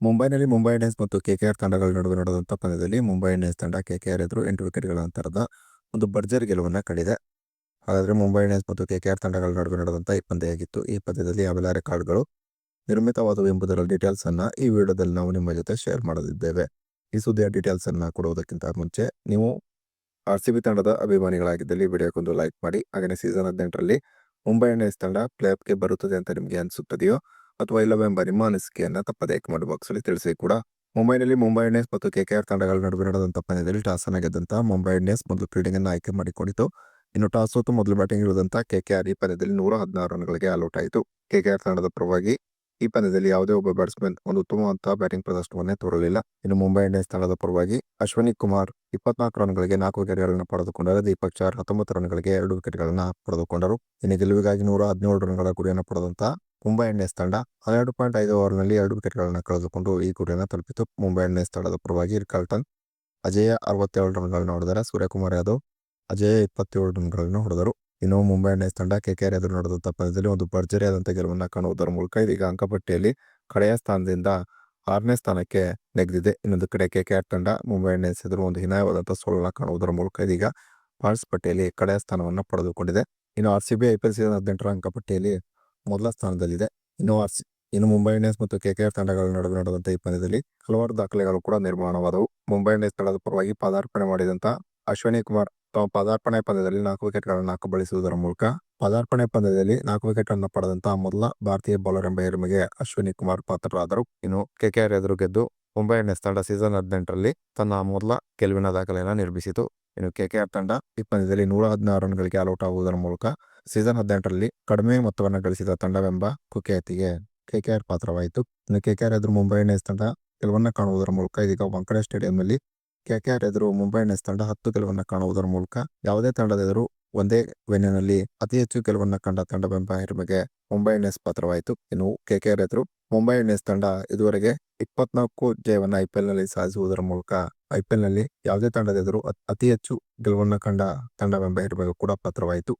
ಮುಂಬೈನಲ್ಲಿ ಮುಂಬೈ ಇಂಡಿಯನ್ಸ್ ಮತ್ತು ಕೆಕೆಆರ್ ತಂಡಗಳ ನಡುವೆ ನಡೆದಂಥ ಪಂದ್ಯದಲ್ಲಿ ಮುಂಬೈ ಇಂಡಿಯನ್ಸ್ ತಂಡ ಕೆಕೆಆರ್ ಎದುರು ಎಂಟು ವಿಕೆಟ್ಗಳ ಅಂತರದ ಒಂದು ಬರ್ಜರ್ ಗೆಲುವನ್ನು ಕಂಡಿದೆ. ಹಾಗಾದರೆ ಮುಂಬೈ ಇಂಡಿಯನ್ಸ್ ಮತ್ತು ಕೆಕೆಆರ್ ತಂಡಗಳ ನಡುವೆ ನಡೆದಂಥ ಈ ಪಂದ್ಯ ಆಗಿತ್ತು ಈ ಪಂದ್ಯದಲ್ಲಿ ಯಾವೆಲ್ಲ ರೆಕಾರ್ಡ್ಗಳು ನಿರ್ಮಿತವಾದವು ಎಂಬುದರ ಡೀಟೇಲ್ಸ್ ಅನ್ನು ಈ ವಿಡಿಯೋದಲ್ಲಿ ನಾವು ನಿಮ್ಮ ಜೊತೆ ಶೇರ್ ಮಾಡಲಿದ್ದೇವೆ. ಈ ಸುದ್ದಿಯ ಡೀಟೇಲ್ಸ್ ಅನ್ನು ಕೊಡುವುದಕ್ಕಿಂತ ಮುಂಚೆ ನೀವು ಆರ್ ಸಿ ಬಿ ತಂಡದ ಅಭಿಮಾನಿಗಳಾಗಿದ್ದಲ್ಲಿ ವಿಡಿಯೋಕ್ಕೊಂದು ಲೈಕ್ ಮಾಡಿ. ಹಾಗೆಯೇ ಸೀಸನ್ ಹದಿನೆಂಟರಲ್ಲಿ ಮುಂಬೈ ಇಂಡಿಯನ್ಸ್ ತಂಡ ಪ್ಲೇ ಆಫ್ಗೆ ಬರುತ್ತದೆ ಅಂತ ನಿಮಗೆ ಅನಿಸುತ್ತದೆಯೋ ಅಥವಾ ಇಲ್ಲವೆಂಬ ನಿಮ್ಮ ಅನಿಸಿಕೆಯನ್ನ ತಪ್ಪದೇ ಕಮೆಂಟ್ ಬಾಕ್ಸ್ ಅಲ್ಲಿ ತಿಳಿಸಿ ಕೂಡ. ಮುಂಬೈನಲ್ಲಿ ಮುಂಬೈ ಇಂಡಿಯನ್ಸ್ ಮತ್ತು ಕೆಕೆಆರ್ ತಂಡಗಳ ನಡುವೆ ನಡೆದಂತ ಪಂದ್ಯದಲ್ಲಿ ಟಾಸ್ ಅನ್ನು ಗೆದ್ದಂತ ಮುಂಬೈ ಇಂಡಿಯನ್ಸ್ ಮೊದಲು ಫೀಲ್ಡಿಂಗ್ ಅನ್ನು ಆಯ್ಕೆ ಮಾಡಿಕೊಂಡಿತು. ಇನ್ನು ಟಾಸ್ ಸೋತು ಮೊದಲು ಬ್ಯಾಟಿಂಗ್ ಇಳಿದಂತ ಕೆಕೆಆರ್ ಈ ಪಂದ್ಯದಲ್ಲಿ ನೂರ ಹದಿನಾರು ರನ್ಗಳಿಗೆ ಆಲ್ಔಟ್ ಆಯಿತು. ಕೆಕೆಆರ್ ತಂಡದ ಪರವಾಗಿ ಈ ಪಂದ್ಯದಲ್ಲಿ ಯಾವುದೇ ಒಬ್ಬ ಬ್ಯಾಟ್ಸ್ಮನ್ ಒಂದು ಉತ್ತಮವಾದ ಬ್ಯಾಟಿಂಗ್ ಪ್ರದರ್ಶನವನ್ನೇ ತೋರಲಿಲ್ಲ. ಇನ್ನು ಮುಂಬೈ ಇಂಡಿಯನ್ಸ್ ತಂಡದ ಪರವಾಗಿ ಅಶ್ವಿನಿ ಕುಮಾರ್ ಇಪ್ಪತ್ನಾಲ್ಕು ರನ್ಗಳಿಗೆ ನಾಲ್ಕು ವಿಕೆಟ್ಗಳನ್ನು ಪಡೆದುಕೊಂಡರೆ ದೀಪಕ್ ಚಾರ್ ಹತ್ತೊಂಬತ್ತು ರನ್ಗಳಿಗೆ ಎರಡು ವಿಕೆಟ್ಗಳನ್ನು ಪಡೆದುಕೊಂಡರು. ಇನ್ನು ಗೆಲುವಿಗಾಗಿ ನೂರ ಹದಿನೇಳು ರನ್ಗಳ ಗುರಿಯನ್ನು ಪಡೆದಂತ ಮುಂಬೈ ಇಂಡಿಯನ್ಸ್ ತಂಡ ಹನ್ನೆರಡು ಪಾಯಿಂಟ್ ಐದು ಓವರ್ನಲ್ಲಿ ಎರಡು ವಿಕೆಟ್ಗಳನ್ನು ಕಳೆದುಕೊಂಡು ಈ ಗುರಿಯನ್ನು ತಲುಪಿತು. ಮುಂಬೈ ಇಂಡಿಯನ್ಸ್ ತಂಡದ ಪರವಾಗಿ ರಿಕಾಲ್ಟನ್ ಅಜಯ ಅರವತ್ತೇಳು ರನ್ಗಳನ್ನು ಹೊಡೆದರೆ ಸೂರ್ಯಕುಮಾರ್ ಯಾದವ್ ಅಜಯ ಇಪ್ಪತ್ತೇಳು ರನ್ಗಳನ್ನು ಹೊಡೆದರು. ಇನ್ನು ಮುಂಬೈ ಇಂಡಿಯನ್ಸ್ ತಂಡ ಕೆಕೆಆರ್ ಎದುರು ನಡೆದಂತ ಪಂದ್ಯದಲ್ಲಿ ಒಂದು ಭರ್ಜರಿಯಾದಂಥ ಗೆಲುವನ್ನು ಕಾಣುವುದರ ಮೂಲಕ ಇದೀಗ ಅಂಕಪಟ್ಟಿಯಲ್ಲಿ ಕಡೆಯ ಸ್ಥಾನದಿಂದ ಆರನೇ ಸ್ಥಾನಕ್ಕೆ ನೆಗೆದಿದೆ. ಇನ್ನೊಂದು ಕಡೆ ಕೆಕೆಆರ್ ತಂಡ ಮುಂಬೈ ಇಂಡಿಯನ್ಸ್ ಎದುರು ಒಂದು ಹೀನಾಯವಾದಂಥ ಸೋಲನ್ನು ಕಾಣುವುದರ ಮೂಲಕ ಇದೀಗ ಪಾಯಿಂಟ್ಸ್ ಪಟ್ಟಿಯಲ್ಲಿ ಕಡೆಯ ಸ್ಥಾನವನ್ನು ಪಡೆದುಕೊಂಡಿದೆ. ಇನ್ನು R C B I P L season ಹದಿನೆಂಟರ ಅಂಕಪಟ್ಟಿಯಲ್ಲಿ ಮೊದಲ ಸ್ಥಾನದಲ್ಲಿದೆ. ಇನ್ನು ಆರ್ ಇನ್ನು ಮುಂಬೈ ಇಂಡಿಯನ್ಸ್ ಮತ್ತು ಕೆಕೆಆರ್ ತಂಡಗಳ ನಡುವೆ ನಡೆದಂತಹ ಈ ಪಂದ್ಯದಲ್ಲಿ ಹಲವಾರು ದಾಖಲೆಗಳು ಕೂಡ ನಿರ್ಮಾಣವಾದವು. ಮುಂಬೈ ಇಂಡಿಯನ್ಸ್ ತಂಡದ ಪರವಾಗಿ ಪದಾರ್ಪಣೆ ಮಾಡಿದಂತಹ ಅಶ್ವಿನಿ ಕುಮಾರ್ ತಮ್ಮ ಪದಾರ್ಪಣೆ ಪಂದ್ಯದಲ್ಲಿ ನಾಲ್ಕು ವಿಕೆಟ್ಗಳನ್ನು ಬಳಸುವುದರ ಮೂಲಕ ಪದಾರ್ಪಣೆ ಪಂದ್ಯದಲ್ಲಿ ನಾಲ್ಕು ವಿಕೆಟ್ ಅನ್ನು ಪಡೆದಂತಹ ಮೊದಲ ಭಾರತೀಯ ಬೌಲರ್ ಎಂಬ ಹೆರಿಮೆಗೆ ಅಶ್ವಿನಿ ಕುಮಾರ್ ಪಾತ್ರರಾದರು. ಇನ್ನು ಕೆಕೆಆರ್ ಎದುರು ಗೆದ್ದು ಮುಂಬೈ ಇಂಡಿಯನ್ಸ್ ತಂಡ ಸೀಸನ್ ಹದಿನೆಂಟರಲ್ಲಿ ತನ್ನ ಮೊದಲ ಗೆಲುವಿನ ದಾಖಲೆಯನ್ನು ನಿರ್ಮಿಸಿತು. ಇನ್ನು ಕೆಕೆಆರ್ ತಂಡ ಈ ಪಂದ್ಯದಲ್ಲಿ ನೂರ ಹದಿನಾರು ರನ್ಗಳಿಗೆ ಆಲ್ಔಟ್ ಆಗುವುದರ ಮೂಲಕ ಸೀಸನ್ ಹದಿನೆಂಟರಲ್ಲಿ ಕಡಿಮೆ ಮೊತ್ತವನ್ನು ಗಳಿಸಿದ ತಂಡವೆಂಬ ಕುಖ್ಯಾತಿಗೆ ಕೆಕೆಆರ್ ಪಾತ್ರವಾಯಿತು. ಇನ್ನು ಕೆಕೆಆರ್ ಎದುರು ಮುಂಬೈ ಇಂಡಿಯನ್ಸ್ ತಂಡ ಗೆಲುವನ್ನು ಕಾಣುವುದರ ಮೂಲಕ ಇದೀಗ ವಾಂಕಡೆ ಸ್ಟೇಡಿಯಂನಲ್ಲಿ ಕೆಕೆಆರ್ ಎದುರು ಮುಂಬೈ ಇಂಡಿಯನ್ಸ್ ತಂಡ ಹತ್ತು ಗೆಲುವನ್ನು ಕಾಣುವುದರ ಮೂಲಕ ಯಾವುದೇ ತಂಡದ ಎದುರು ಒಂದೇ ವೆನ್ನಿನಲ್ಲಿ ಅತಿ ಹೆಚ್ಚು ಗೆಲುವನ್ನು ಕಂಡ ತಂಡವೆಂಬ ಹೆರುಮೆಗೆ ಮುಂಬೈ ಇಂಡಿಯನ್ಸ್ ಪಾತ್ರವಾಯಿತು. ಇನ್ನು ಕೆಕೆಆರ್ ಎದುರು ಮುಂಬೈ ಇಂಡಿಯನ್ಸ್ ತಂಡ ಇದುವರೆಗೆ ಇಪ್ಪತ್ನಾಲ್ಕು ಜಯವನ್ನ ಐಪಿಎಲ್ನಲ್ಲಿ ಸಾಧಿಸುವುದರ ಮೂಲಕ ಐಪಿಎಲ್ನಲ್ಲಿ ಯಾವುದೇ ತಂಡದ ಎದುರು ಅತಿ ಹೆಚ್ಚು ಗೆಲುವನ್ನು ಕಂಡ ತಂಡವೆಂಬ ಹೆರುಮೆಗೆ ಕೂಡ ಪಾತ್ರವಾಯಿತು.